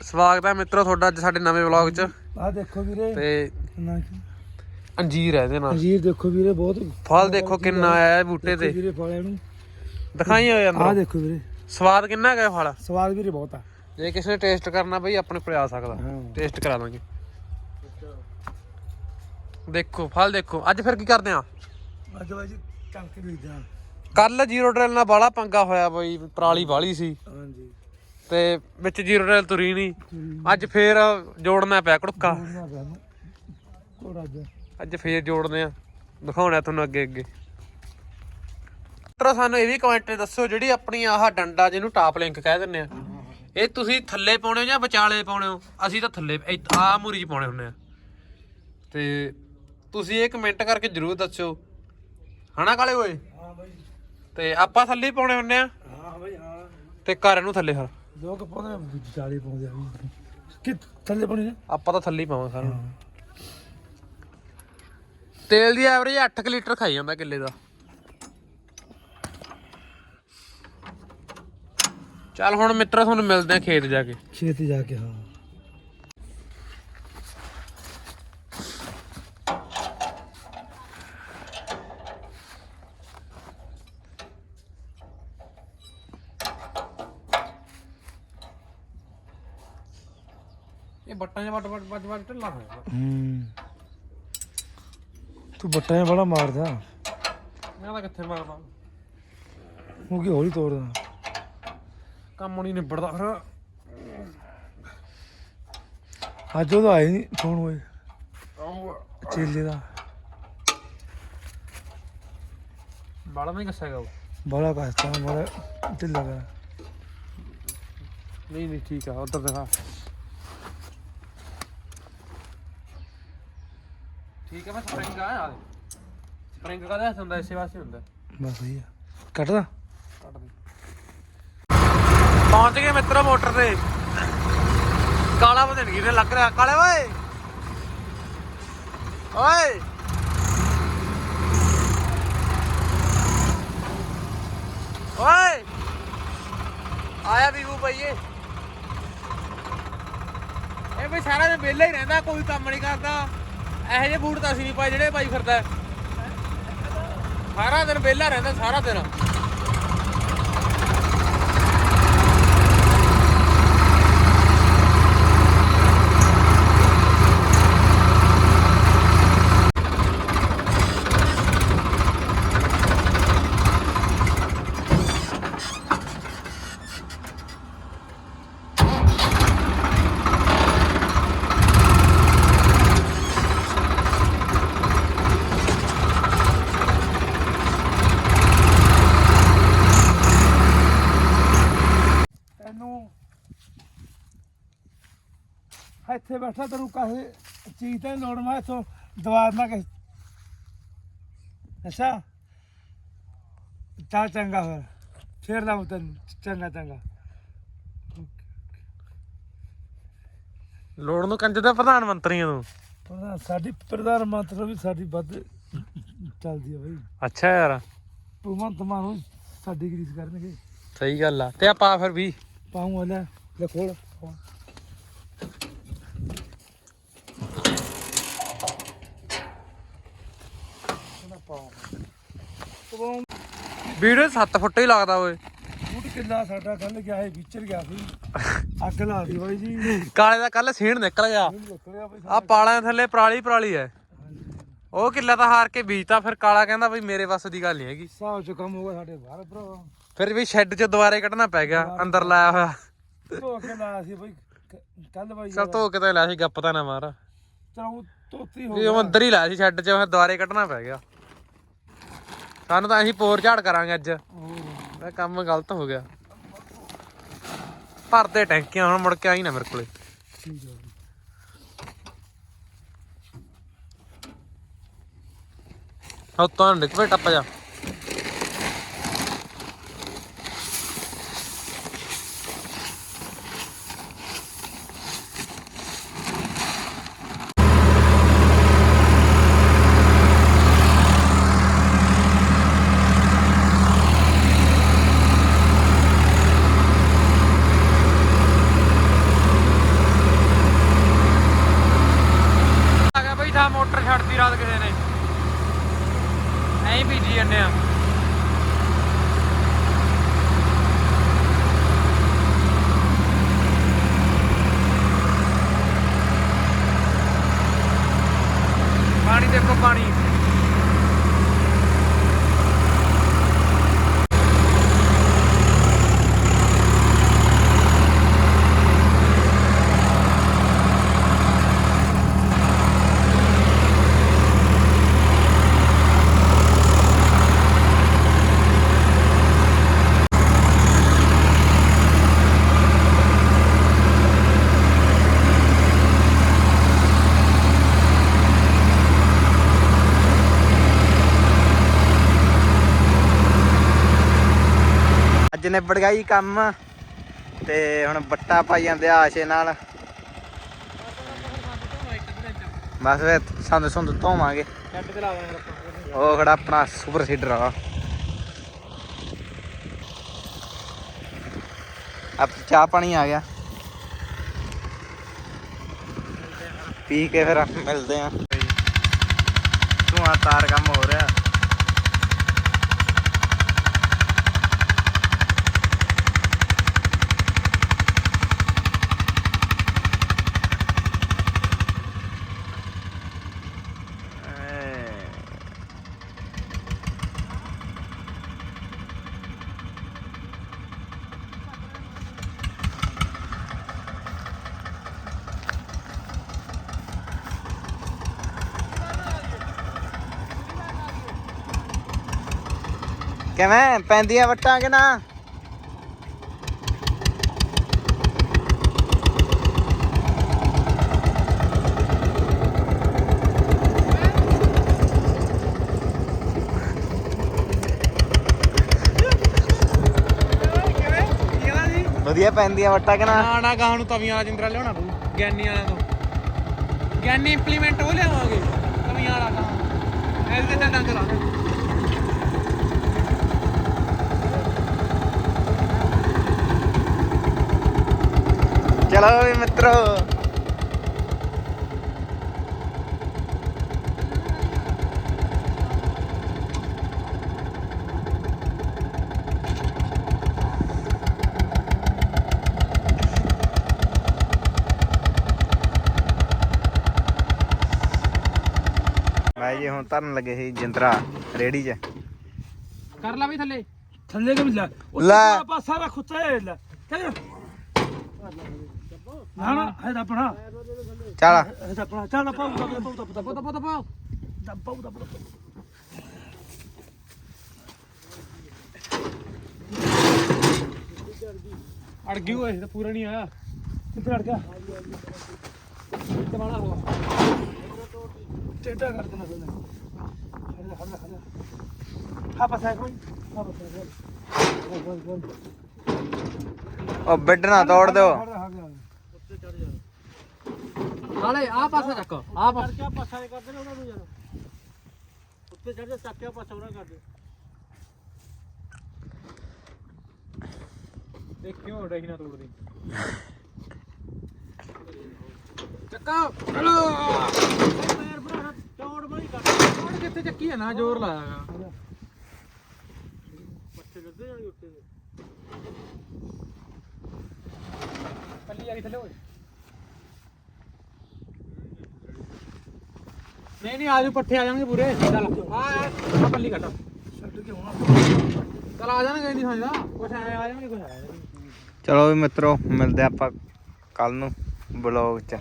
ਸਵਾਗਤ ਹੈ ਮਿੱਤਰੋ ਤੁਹਾਡਾ ਅੱਜ ਸਾਡੇ ਨਵੇਂ ਵਲੌਗ 'ਚ। ਆ ਦੇਖੋ ਵੀਰੇ। ਤੇ ਨਾ ਕੀ ਅੰਜੀਰ ਹੈ ਇਹਦੇ ਨਾਲ। ਅੰਜੀਰ ਦੇਖੋ ਵੀਰੇ ਬਹੁਤ ਫਲ ਦੇਖੋ ਕਿੰਨਾ ਆਇਆ ਹੈ ਬੂਟੇ ਤੇ। ਵੀਰੇ ਫਲ ਇਹਨੂੰ ਦਿਖਾਈ ਹੋਏ ਆ ਅੰਦਰ ਦੇਖੋ ਵੀਰੇ। ਸਵਾਦ ਕਿੰਨਾ ਹੈਗਾ ਇਹ ਫਲ? ਸਵਾਦ ਵੀਰੇ ਬਹੁਤ ਆ। ਜੇ ਕਿਸੇ ਨੇ ਟੇਸਟ ਕਰਨਾ ਬਈ ਆਪਣੇ ਕੋਲ ਆ ਸਕਦਾ। ਹਾਂ। ਟੇਸਟ ਕਰਾ ਦਾਂਗੇ ਦੇਖੋ ਫਲ ਦੇਖੋ। ਅੱਜ ਫਿਰ ਕੀ ਕਰਦੇ ਆ? ਅੱਜ ਬਾਜੀ ਕਣਕ ਬੀਜਦਾ ਕੱਲ ਜੀਰੋ ਡਰਿਲ ਨਾਲ ਬਾਲਾ ਪੰਗਾ ਹੋਇਆ ਬਈ ਪਰਾਲੀ ਬਾਲੀ ਸੀ। ਹਾਂਜੀ। ਤੇ ਵਿੱਚ ਜੀਰੋ ਡਰਿਲ ਤੁਰੀ ਨਹੀਂ ਅੱਜ ਫੇਰ ਜੋੜਨਾ ਪਿਆ ਕੁੜਕਾ। ਅੱਜ ਫੇਰ ਜੋੜਦੇ ਆ। ਦਿਖਾਉਣਾ ਤੁਹਾਨੂੰ ਅੱਗੇ ਅੱਗੇ। ਤਰਾ ਸਾਨੂੰ ਇਹ ਵੀ ਕਮੈਂਟ ਦੱਸੋ ਜਿਹੜੀ ਆਪਣੀ ਆਹ ਡੰਡਾ ਜਿਹਨੂੰ ਟਾਪ ਲਿੰਕ ਕਹਿ ਦਿੰਦੇ ਆ। ਇਹ ਤੁਸੀਂ ਥੱਲੇ ਪਾਉਣੇ ਹੋ ਜਾਂ ਵਿਚਾਲੇ ਪਾਉਣੇ ਹੋ? ਅਸੀਂ ਤਾਂ ਥੱਲੇ ਆ ਮੂਰੀ 'ਚ ਪਾਉਣੇ ਹੁੰਦੇ ਆ। ਤੇ ਤੁਸੀਂ ਇਹ ਕਮੈਂਟ ਕਰਕੇ ਜਰੂਰ ਦੱਸਿਓ। ਹਨਾ ਕਾਲੇ ਓਏ ਹਾਂ ਬਾਈ। ਤੇ ਆਪਾਂ ਥੱਲੇ ਹੀ ਪਾਉਣੇ ਹੁੰਦੇ ਆ? ਹਾਂ ਬਾਈ ਹਾਂ। ਤੇ ਘਰ ਨੂੰ ਥੱਲੇ ਫਿਰ ਲੋਕ ਪਾਉਂਦੇ ਵਿਚਾਲੇ ਪਾਉਂਦੇ ਆ ਵੀ ਕਿ ਥੱਲੇ ਪਾਉਣੀ ਨੇ। ਆਪਾਂ ਤਾਂ ਥੱਲੇ ਹੀ ਪਾਵਾਂ ਸਾਰਾ ਤੇਲ ਦੀ ਐਵਰੇਜ 8 ਲੀਟਰ ਖਾਈ ਜਾਂਦਾ ਕਿੱਲੇ ਦਾ। ਚੱਲ ਹੁਣ ਮਿੱਤਰੋ ਤੁਹਾਨੂੰ ਮਿਲਦੇ ਆ ਖੇਤ ਜਾ ਕੇ। ਖੇਤ ਜਾ ਕੇ ਹਾਂ। ਇਹ ਬੱਟਾਂ 'ਚ ਵੱਟ ਵੱਟ ਵੱਟ ਵੱਟ ਢਿੱਲਾ ਹੋਇਆ ਹੂੰ। ਤੂੰ ਬੱਟਾਂ ਬੜਾ ਮਾਰਦਾ। ਮੈਂ ਤਾਂ ਕਿੱਥੇ ਮਾਰਦਾ? ਉਹ ਕੀ ਹੌਲੀ ਤੋੜਦਾ ਕੰਮ ਨਹੀਂ ਨਿਬੜਦਾ ਫਿਰ। ਅੱਜ ਉਹਦਾ ਆਇਆ ਨਹੀਂ ਫੋਨ ਹੋਏ ਚੇਲੇ ਦਾ। ਬਾਲਾ ਨਹੀਂ ਕੱਸਿਆਗਾ ਉਹ। ਬੜਾ ਕਸਤਾ ਬੜਾ ਢਿੱਲਾ ਕਰ ਨਹੀਂ ਨਹੀਂ ਠੀਕ ਆ ਉਧਰ ਦਿਖਾ। ਠੀਕ ਆ ਮੈਂ ਸਪਰਿੰਗ ਆ ਆ ਸਪਰਿੰਗ ਕਦਾ ਹੁੰਦਾ ਇਸੇ ਵਾਸਤੇ ਹੁੰਦਾ। ਬਸ ਸਹੀ ਆ। ਕੱਟਦਾ? ਕੱਟ ਦੇ ਪਹੁੰਚ ਗਏ ਮਿੱਤਰੋ ਮੋਟਰ ਤੇ। ਕਾਲਾ ਬਦਨਗੀ ਨੇ ਲੱਗ ਰਿਹਾ। ਕਾਲੇ ਓਏ! ਓਏ! ਓਏ! ਆਇਆ ਬੀਬੂ ਭਈਏ। ਇਹ ਵੀ ਸਾਰਾ ਦਿਨ ਵਿਹਲਾ ਹੀ ਰਹਿੰਦਾ ਕੋਈ ਕੰਮ ਨਹੀਂ ਕਰਦਾ। ਇਹੋ ਜਿਹੇ ਬੂਟ ਤਾਂ ਅਸੀਂ ਨਹੀਂ ਪਾਏ, ਜਿਹੜੇ ਭਾਈ ਫਿਰਦਾ ਸਾਰਾ ਦਿਨ ਵਿਹਲਾ ਰਹਿੰਦਾ, ਸਾਰਾ ਦਿਨ ਤੈਨੂੰ ਇੱਥੇ ਬੈਠਾ ਤੈਨੂੰ ਕਾਹੇ ਚੀਜ਼ ਤੇ ਲੋੜ ਮੈਂ ਇਥੋਂ ਦਵਾ ਨਾ। ਕਿ ਅੱਛਾ? ਚੱਲ ਚੰਗਾ ਫਿਰ। ਫੇਰ ਲਾਉਂ ਤੈਨੂੰ। ਚੰਗਾ ਚੰਗਾ। ਲੋੜ ਨੂੰ ਕੰਜ ਦਾ ਪ੍ਰਧਾਨ ਮੰਤਰੀ ਆ ਤੂੰ। ਪ੍ਰਧਾਨ ਸਾਡੀ ਪ੍ਰਧਾਨ ਮੰਤਰੀ ਵੀ ਸਾਡੀ ਵੱਧ ਚੱਲਦੀ ਆ ਬਈ। ਅੱਛਾ ਯਾਰ। ਭਗਵੰਤ ਮਾਨ ਨੂੰ ਸਾਡੀ ਗਰੀਸ ਕਰਨਗੇ। ਸਹੀ ਗੱਲ ਆ। ਤੇ ਆਪਾਂ ਫਿਰ ਵੀ ਪਾਉਂ ਲੈ ਖੋਲ ਪਾਉਂ ਵੀਡੀਓ 7 ਫੁੱਟ ਹੀ ਲੱਗਦਾ ਓਏ। ਫੁੱਟ ਕਿੱਲਾ ਸਾਡਾ ਕੱਲ ਗਿਆ ਹੈ ਵਿਚਰ ਗਿਆ ਸੀ। ਅੱਗ ਲਾ ਦੀ ਬਾਈ ਜੀ। ਕਾਲੇ ਦਾ ਕੱਲ ਸੀਣ ਨਿਕਲ ਗਿਆ। ਆ ਪਾਲਾਂ ਥੱਲੇ ਪਰਾਲੀ ਪਰਾਲੀ ਐ। ਉਹ ਕਿੱਲਾ ਤਾਂ ਹਾਰ ਕੇ ਬੀਜਤਾ ਫਿਰ ਕਾਲਾ ਕਹਿੰਦਾ ਬਈ ਮੇਰੇ ਵੱਸ ਦੀ ਗੱਲ ਨਹੀਂ ਹੈਗੀ। ਸਾਹ ਚ ਕੰਮ ਹੋ ਗਿਆ ਸਾਡੇ ਬਾਹਰ ਭਰਾ। ਫਿਰ ਵੀ ਸ਼ੈੱਡ 'ਚ ਦੁਬਾਰੇ ਕੱਢਣਾ ਪੈ ਗਿਆ ਅੰਦਰ ਲਾਇਆ ਹੋਇਆ। ਧੋ ਕੇ ਲਾਇਆ ਸੀ ਬਈ ਕੱਲ ਬਾਈ ਚਲ ਧੋ ਕੇ ਤਾਂ ਲਿਆ ਸੀ ਗੱਪ ਤਾਂ ਨਾ ਮਾਰ। ਚਲੋ ਤੋਤੀ ਹੋ ਵੀ ਉਹ ਅੰਦਰ ਹੀ ਲਾਇਆ ਸੀ ਸ਼ੈੱਡ 'ਚ ਫਿਰ ਦੁਬਾਰੇ ਕੱਢਣਾ ਪੈ ਗਿਆ। ਸਾਨੂੰ ਤਾਂ ਅਸੀਂ ਪੋਰ ਝਾੜ ਕਰਾਂਗੇ ਅੱਜ। ਇਹ ਕੰਮ ਗਲਤ ਹੋ ਗਿਆ। ਭਰਦੇ ਟੈਂਕੀਆਂ ਹੁਣ ਮੁੜ ਕੇ ਆਈ ਨਾ ਮੇਰੇ ਕੋਲੇ। ਠੀਕ ਹੈ ਉਹ ਟੱਪ ਜਾ। ਤਾਂ ਮੋਟਰ ਛੱਡਤੀ ਰਾਤ ਕਿਸੇ ਨੇ। ਐਂ ਭੀਜੀ ਜੰਨੇ ਆ। ਅੱਜ ਨਿਬੜ ਗਿਆ ਕੰਮ ਤੇ ਹੁਣ ਬੱਟਾ ਪਾਈ ਜਾਂਦੇ ਆ ਆਸ਼ੇ ਨਾਲ। ਬਸ ਵੇ ਸੰਦ ਸੰਦ ਧੋਵਾਂਗੇ। ਉਹ ਖੜਾ ਆਪਣਾ ਸੁਪਰ ਸੀਡਰ ਆ। ਅਬ ਚਾਹ ਪਾਣੀ ਆ ਗਿਆ। ਪੀ ਕੇ ਫਿਰ ਮਿਲਦੇ ਆ। ਧੂਆਂ ਤਾਰ ਕੰਮ ਹੋ ਰਿਹਾ। ਕਿਵੇਂ? ਪੈਂਦੀਆਂ ਵੱਟਾਂ ਕਿ ਨਾ? ਵਧੀਆ ਪੈਂਦੀਆਂ ਵੱਟਾਂ ਕਿ ਨਾ? ਨਾ ਨਾ, ਗਾਹ ਨੂੰ ਤਵੀਆਂ ਜਿੰਦਰਾ ਲਿਆਉਣਾ ਪਊ, ਗਿਆਨੀ ਵਾਲਿਆਂ ਤੋਂ। ਗਿਆਨੀ ਇੰਪਲੀਮੈਂਟ ਉਹ ਲਿਆਵਾਂਗੇ ਤਵੀਆਂ ਵਾਲਾ ਗਾਹ। ਐਲ ਤੇ ਡੰਗ ਲਾ ਚਲੋ ਵੀ ਮਿੱਤਰੋ। ਭਾਈ ਜੀ ਹੁਣ ਧਰਨ ਲੱਗੇ ਸੀ ਜਿੰਦਰਾ ਰੇੜੀ 'ਚ। ਕਰ ਲਾ ਵੀ ਥੱਲੇ। ਥੱਲੇ ਕਿ ਮਿਲਾ ਲੈ। ਪਾਸਾ ਰੱਖ ਉੱਤੇ ਲੈ ਚੱਲ। ਨਾ ਨਾ ਹੈ ਤਾਂ ਆਪਣਾ। ਚੱਲ। ਹੈ ਤਾਂ ਆਪਣਾ। ਚੱਲ ਪਾਉ ਦਾ ਪਾਉ ਦਾ ਤਪੋ ਤਪੋ ਤਪੋ ਦਾ ਪਾਉ ਦਾ ਅੜ ਗਈ ਓਏ ਇਹ ਤਾਂ ਪੂਰਾ ਨਹੀਂ ਆਇਆ। ਕਿੱਥੇ ਅੜ ਗਿਆ? ਤੇ ਵਾਲਾ ਹੋ ਟੇਡਾ ਕਰ ਦੇਣਾ ਫਿਰ ਹਟ ਜਾ ਹਟ ਜਾ ਹਟ ਜਾ। ਹਾਂ ਪਾਸਾ ਕੋਈ। ਹਾਂ ਪਾਸਾ ਉਹ ਬੈੱਡ ਨਾ ਤੋੜ ਦਿਓ। ਨਾਲੇ ਆ ਪਾਸਾ ਚੱਕ ਆ ਪਾਸਾ। ਕਿਆ ਪਾਸਾ ਇਹ ਕਰਦੇ ਨੇ ਉਹਨਾਂ ਨੂੰ ਯਾਰ। ਉੱਤੇ ਚੜ ਜਾ ਚੱਕਿਆ ਪਾਸਾ ਉਹਨਾਂ ਕਰਦੇ। ਦੇਖਿਓ ਡੇਹੀ ਨਾ ਤੋੜਦੀ? ਚੱਕਾ ਚਲੋ। ਪੈਰ ਭਰਾ ਚੌੜ ਬਣੀ ਕਰ। ਹੁਣ ਕਿੱਥੇ ਚੱਕੀ ਹੈ ਨਾ ਜ਼ੋਰ ਲਾਇਆਗਾ ਪੱਛੇ ਲੱਗੇ ਜਾਣੀ ਉੱਤੇ। ਪੱਲੀ ਆ ਗਈ ਥੱਲੇ ਓਏ ਨਹੀਂ ਨਹੀਂ ਆਜੋ ਪੱਠੇ ਆ ਜਾਣਗੇ ਪੂਰੇ। ਚੱਲ ਆ ਆ ਪੱਲੀ ਕੱਟ ਛੱਡ ਕੇ ਹੁਣ ਚੱਲ ਆ ਜਾਣਗੇ ਨਹੀਂ ਸਮਝਦਾ ਕੁਛ ਐ ਆ ਜਾਣਗੇ ਕੁਛ ਆ ਜਾਣਗੇ। ਚਲੋ ਵੀ ਮਿੱਤਰੋ ਮਿਲਦੇ ਆਪਾਂ ਕੱਲ ਨੂੰ ਬਲੌਗ 'ਚ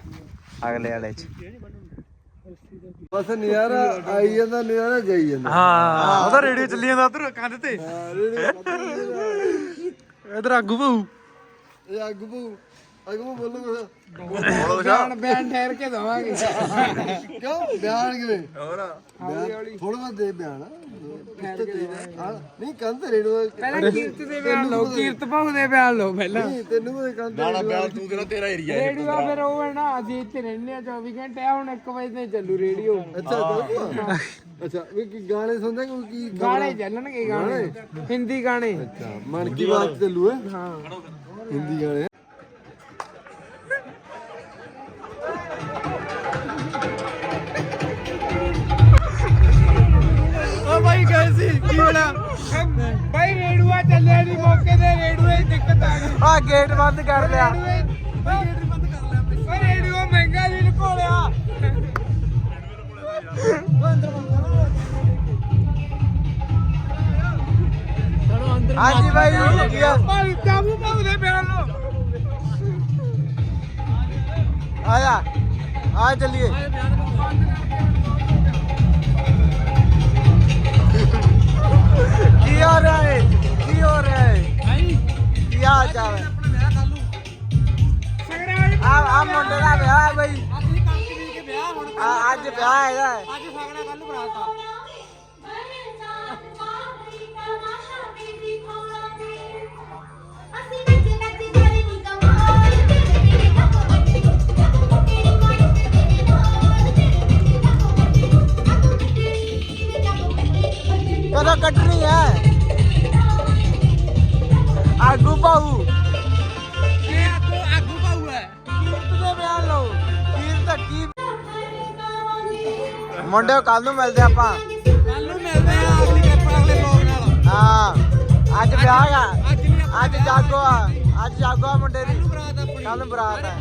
ਅਗਲੇ ਵਾਲੇ 'ਚ। ਬਸ ਨਜ਼ਾਰਾ ਆਈ ਜਾਂਦਾ ਨਜ਼ਾਰਾ ਜਾਈ ਜਾਂਦਾ। ਹਾਂ ਉਹਦਾ ਰੇਡੀਓ ਚੱਲੀ ਜਾਂਦਾ ਉਧਰ ਕੰਧ ਤੇ। ਇਧਰ ਆਗੂ ਭਾਊ ਇਹ ਅੱਗ ਬੂ। ਅੱਗ ਬੂ ਬੋਲੋ ਬਿਆਨ ਬਿਆਨ ਠਹਿਰ ਕੇ ਦਵਾਂਗੇ। ਕਿਉਂ? ਬਿਆਨ ਕਿਵੇਂ? ਹੋਰ। ਥੋੜਾ ਬਹੁਤ ਦੇ ਬਿਆਨ। ਹਾਂ, ਨਹੀਂ ਤੇ ਰੇਡੋ ਪਹਿਲਾਂ ਕੀਰਤ ਦੇ ਬਿਆਨ ਲਓ ਕੀਰਤ ਭਾਊ ਦੇ ਬਿਆਨ ਲਓ ਪਹਿਲਾਂ। ਨਹੀਂ ਤੈਨੂੰ ਕੋਈ ਕੰਨ ਤੇ ਬਿਆਨ ਤੂੰ ਰੇਡੀਓ ਫਿਰ ਉਹ ਹੈ ਨਾ ਅਸੀਂ ਇੱਥੇ ਰਹਿੰਦੇ ਆ 24 ਘੰਟੇ ਆ ਹੁਣ 1 ਵਜੇ ਤੇ ਚੱਲੂ ਰੇਡੀਓ। ਅੱਛਾ ਅੱਛਾ ਵੀ ਕੀ ਗਾਣੇ ਸੁਣਦੇ ਕੋਈ ਕੀ ਗਾਣੇ? ਚੱਲਣਗੇ ਗਾਣੇ। ਹਿੰਦੀ ਗਾਣੇ। ਅੱਛਾ ਮਨ ਕੀ ਬਾਤ ਚੱਲੂ ਹੈ? ਹਾਂ। ਹਿੰਦੀ ਗਾਣੇ। ਕੀ ਹੋਣਾ ਭਾਈ ਰੇਡੂਆ ਚੱਲਿਆ ਨਹੀਂ ਮੌਕੇ ਤੇ ਰੇਡੂਏ ਦੀ ਦਿੱਕਤ ਆ ਗਈ। ਆ ਗੇਟ ਬੰਦ ਕਰ ਲਿਆ। ਰੇਡੂਏ ਗੇਟ ਬੰਦ ਕਰ ਲਿਆ ਓ ਰੇਡੂਆ ਮਹਿੰਗਾ ਨਹੀਂ ਲਕੋਲਿਆ ਹਾਂਜੀ ਭਾਈ ਕੀ ਆ ਭਾਈ ਕਾਬੂ ਪਾਉ ਦੇ ਬਿਆਨ ਲੋ ਆ ਜਾ ਆ ਚੱਲੀਏ ਕੀ ਹੋ ਰਿਹਾ ਹੈ ਕੀ ਹੋ ਰਿਹਾ ਹੈ ਭਾਈ ਕੀ ਹਾਲ ਚਾਲ ਹੈ? ਆਪਣਾ ਵਿਆਹ ਕਰ ਲੂ ਆ ਆ ਮੁੰਡੇ ਦਾ ਵਿਆਹ ਹੈ ਬਈ। ਅੱਜ ਬੀਜ ਕੇ ਵਿਆਹ ਹੁਣ ਆ ਅੱਜ ਵਿਆਹ ਹੈਗਾ। ਅੱਜ ਸਗੜਾ ਕੱਲ ਬਰਾਤਾ ਕਦੋਂ ਮੁੰਡੇ ਕੱਲ ਨੂੰ ਮਿਲਦੇ ਆਪਾਂ। ਕੱਲ ਨੂੰ ਮਿਲਦੇ ਆ ਅਗਲੀ ਕਲਿੱਪ ਅਗਲੇ ਲੋਕ ਨਾਲ। ਹਾਂ ਅੱਜ ਵਿਆਹ ਆ। ਅੱਜ ਜਾਗੋ ਆ ਅੱਜ ਜਾਗੋ ਆ ਮੁੰਡੇ ਦੀ। ਕੱਲ ਬਰਾਤ ਆ।